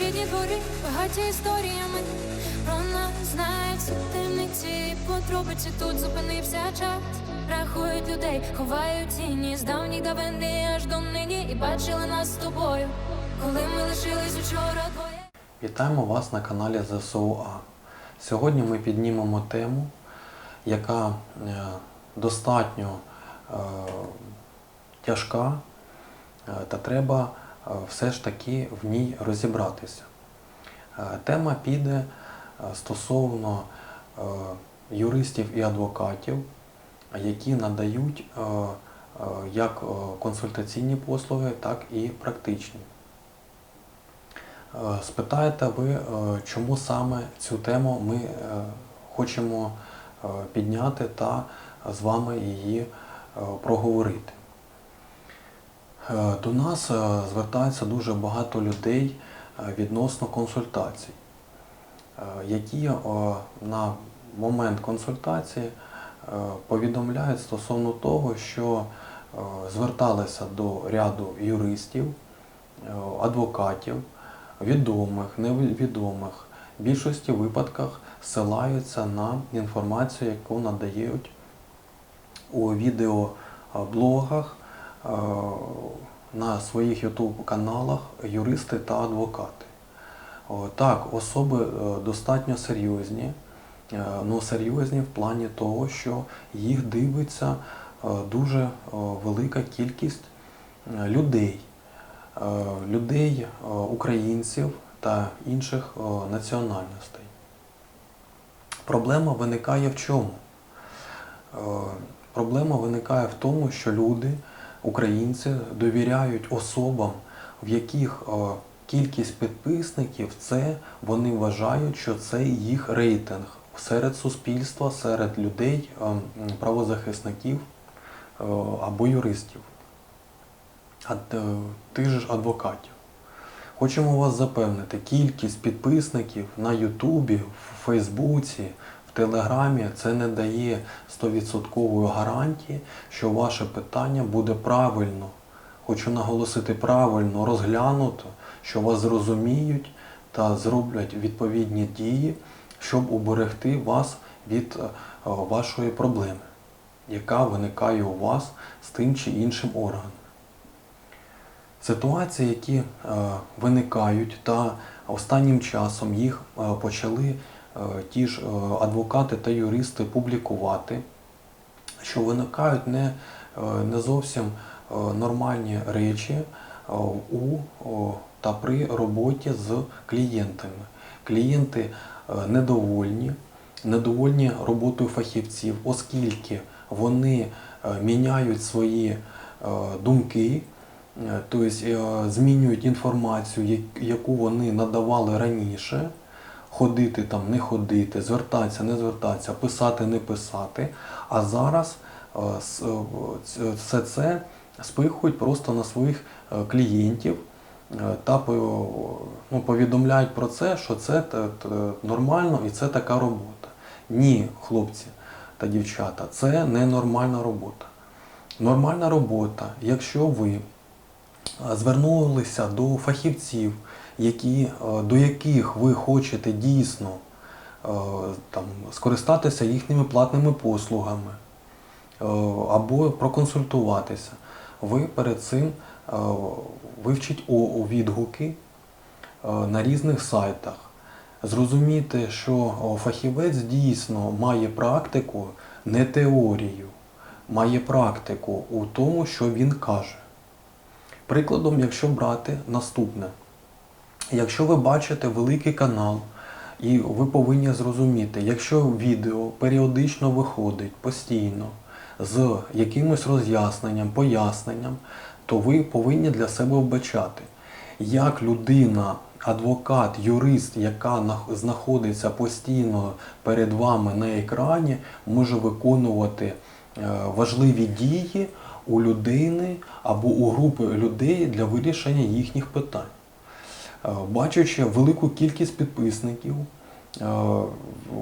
рідні двори, багаті історіями. Про нас знають всі темниці і подробиці тут зупинився час. Рахують людей, ховають тіні з давніх давини аж до нині. І бачили нас з тобою, коли ми лишились учора двоє. Вітаємо вас на каналі ЗСУА. Сьогодні ми піднімемо тему, яка е, достатньо е, тяжка, е, та треба все ж таки в ній розібратися. Е, Тема піде е, стосовно е, юристів і адвокатів, які надають е, е, як е, консультаційні послуги, так і практичні. Е, Спитаєте ви, е, чому саме цю тему ми е, хочемо е, підняти та з вами її е, проговорити. Е, До нас е, звертається дуже багато людей е, відносно консультацій, які на момент консультації повідомляють стосовно того, що зверталися до ряду юристів, адвокатів, відомих, невідомих. В більшості випадках ссилаються на інформацію, яку надають у відеоблогах, на своїх YouTube каналах юристи та адвокати. Так, особи е, достатньо серйозні, е, ну серйозні в плані того, що їх дивиться е, дуже е, велика кількість е, людей, е, людей, е, українців та інших е, національностей. Проблема виникає в чому? Е, Проблема виникає в тому, що люди, українці, довіряють особам, в яких е, кількість підписників це вони вважають, що це їх рейтинг серед суспільства, серед людей, е, правозахисників е, або юристів, а же ж адвокатів. Хочемо вас запевнити, кількість підписників на Ютубі, в Фейсбуці, в Телеграмі це не дає 100% гарантії, що ваше питання буде правильно. Хочу наголосити правильно розглянуто, що вас зрозуміють та зроблять відповідні дії, щоб уберегти вас від е, вашої проблеми, яка виникає у вас з тим чи іншим органом. Ситуації, які е, виникають, та останнім часом їх е, почали ті ж е, адвокати та юристи публікувати, що виникають не, е, не зовсім е, нормальні речі е, у та при роботі з клієнтами. Клієнти е, недовольні, недовольні роботою фахівців, оскільки вони е, міняють свої е, думки. Е, Тобто е, змінюють інформацію, яку вони надавали раніше, ходити там, не ходити, звертатися, не звертатися, писати, не писати. А зараз е, е, ц- все це спихують просто на своїх е, клієнтів е, та ну, повідомляють про це, що це нормально і це така робота. Ні, хлопці та дівчата, це не нормальна робота. Нормальна робота, якщо ви е, звернулися до фахівців, які, е, до яких ви хочете дійсно е, там, скористатися їхніми платними послугами е, або проконсультуватися, ви перед цим вивчіть відгуки на різних сайтах. Зрозуміти, що фахівець дійсно має практику, не теорію, має практику у тому, що він каже. Прикладом, якщо брати наступне. Якщо ви бачите великий канал, і ви повинні зрозуміти, якщо відео періодично виходить постійно з якимось роз'ясненням, поясненням, то ви повинні для себе вбачати, як людина, адвокат, юрист, яка знаходиться постійно перед вами на екрані, може виконувати е, важливі дії у людини або у групи людей для вирішення їхніх питань. Е, Бачачи велику кількість підписників, е,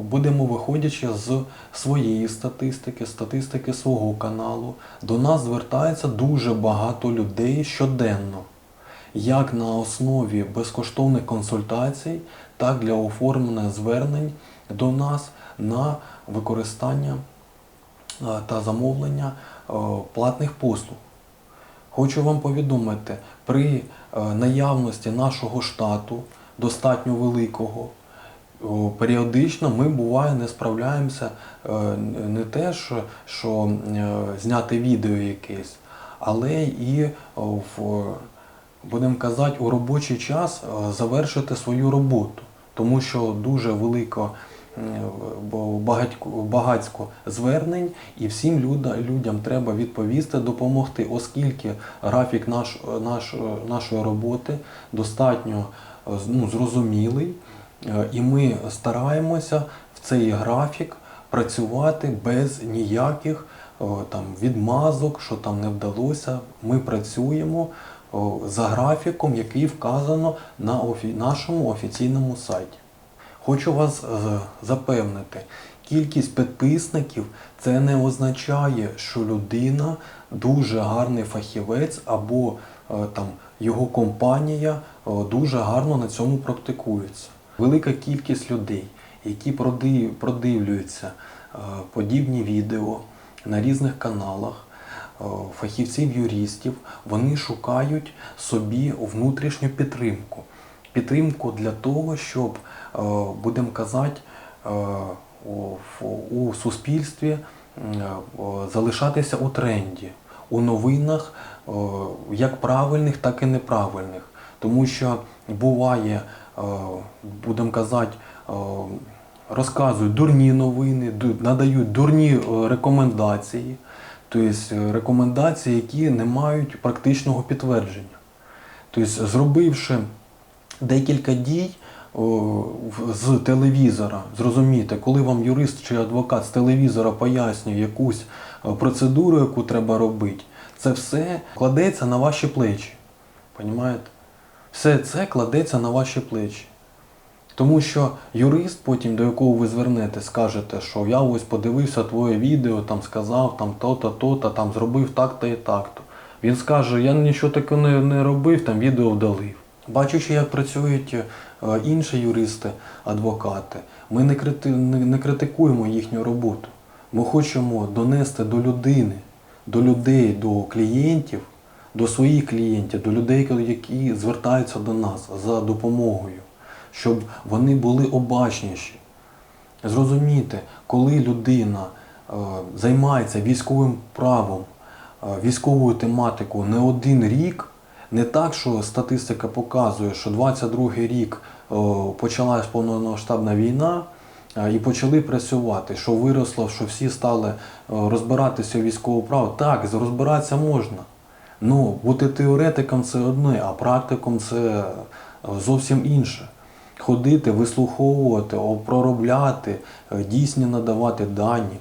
будемо виходячи з своєї статистики, статистики свого каналу, до нас звертається дуже багато людей щоденно, як на основі безкоштовних консультацій, так для оформлення звернень до нас на використання е, та замовлення платних послуг. Хочу вам повідомити, при е, наявності нашого штату, достатньо великого, періодично ми буває не справляємося е, не те, що, е, зняти відео якесь, але і в, будемо казати, у робочий час завершити свою роботу. Тому що дуже бо багатько, багацько звернень, і всім людям треба відповісти, допомогти, оскільки графік наш, наш, нашої роботи достатньо е, ну, зрозумілий, е, і ми стараємося в цей графік працювати без ніяких е, там, відмазок, що там не вдалося. Ми працюємо за графіком, який вказано на офі- нашому офіційному сайті. Хочу вас е, запевнити, кількість підписників це не означає, що людина дуже гарний фахівець або е, там його компанія е, дуже гарно на цьому практикується. Велика кількість людей, які продивлюються подібні відео на різних каналах, фахівців-юристів, вони шукають собі внутрішню підтримку. Підтримку для того, щоб, е, будемо казати, е, у, суспільстві е, залишатися у тренді, у новинах, як правильних, так і неправильних. Тому що буває, будемо казати, розказують дурні новини, надають дурні рекомендації, тобто рекомендації, які не мають практичного підтвердження. Тобто, зробивши декілька дій з телевізора, зрозумійте, коли вам юрист чи адвокат з телевізора пояснює якусь е, процедуру, яку треба робити, це все кладеться на ваші плечі. Понімаєте? Все це кладеться на ваші плечі. Тому що юрист, потім до якого ви звернете, скажете, що я ось подивився твоє відео, там сказав, там то-то, то-то, там зробив так-то і так-то. Він скаже, я нічого такого не, не робив, там відео вдалив. Бачучи, як працюють е, інші юристи, адвокати, ми не, крити, не, не критикуємо їхню роботу. Ми хочемо донести до людини, до людей, до клієнтів, до своїх клієнтів, до людей, які звертаються до нас за допомогою, щоб вони були обачніші. Зрозумійте, коли людина е, займається військовим правом, е, військовою тематикою не один рік, не так, що статистика показує, що 22-й рік почалась повномасштабна війна і почали працювати, що виросло, що всі стали розбиратися у військовому праву. Так, розбиратися можна. Ну, бути теоретиком це одне, а практиком це е, зовсім інше. Ходити, вислуховувати, проробляти, е, дійсні надавати дані,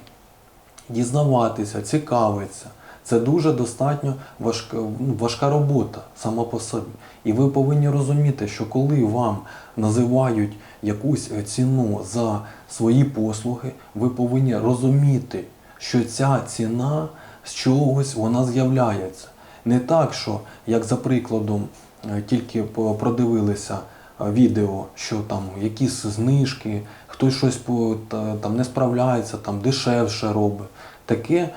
дізнаватися, цікавитися. Це дуже достатньо важка, ну, важка робота сама по собі. І ви повинні розуміти, що коли вам називають якусь е, ціну за свої послуги, ви повинні розуміти, що ця ціна з чогось вона з'являється. Не так, що, як за прикладом, е, тільки продивилися е, відео, що там якісь знижки, хтось щось там не справляється, там дешевше робить. Таке е,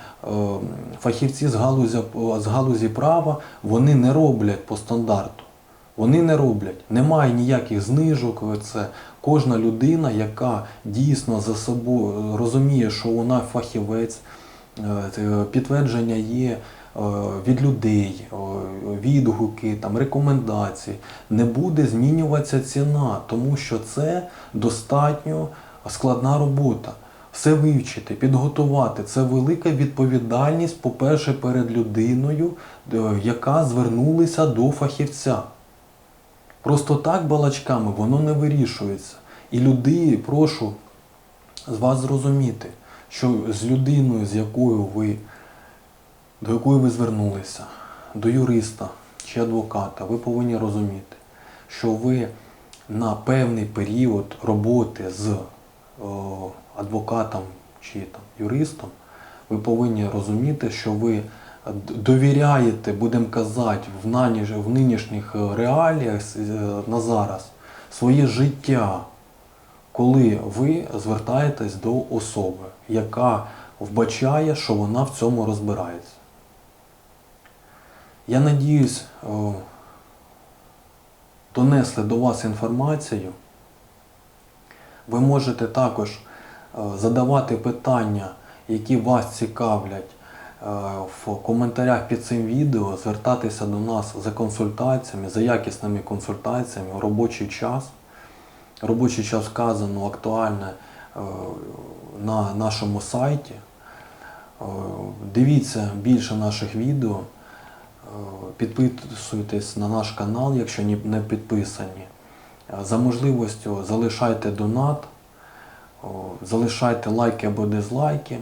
фахівці з галузі, з галузі права вони не роблять по стандарту. Вони не роблять. Немає ніяких знижок. Це кожна людина, яка дійсно за собою розуміє, що вона фахівець, е, підтвердження є е, від людей, е, відгуки, там, рекомендації. Не буде змінюватися ціна, тому що це достатньо складна робота. Все вивчити, підготувати це велика відповідальність, по-перше, перед людиною, е, яка звернулася до фахівця. Просто так балачками воно не вирішується. І люди, прошу з вас зрозуміти, що з людиною, з якою ви, до якої ви звернулися, до юриста чи адвоката, ви повинні розуміти, що ви на певний період роботи з о, адвокатом чи там, юристом, ви повинні розуміти, що ви довіряєте, будемо казати, в, наніж, в нинішніх е, реаліях е, на зараз своє життя, коли ви звертаєтесь до особи, яка вбачає, що вона в цьому розбирається. Я надіюсь, донесли до вас інформацію. Ви можете також е, задавати питання, які вас цікавлять е, в коментарях під цим відео, звертатися до нас за консультаціями, за якісними консультаціями в робочий час. Робочий час вказано актуальне е, на нашому сайті. Е, Дивіться більше наших відео. Е, Підписуйтесь на наш канал, якщо не підписані. Е, За можливістю залишайте донат, залишайте лайки або дизлайки.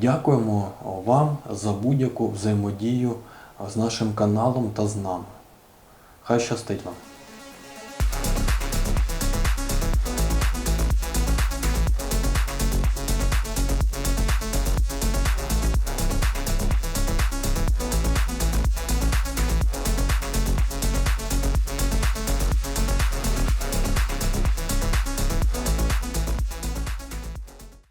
Дякуємо вам за будь-яку взаємодію з нашим каналом та з нами. Хай щастить вам!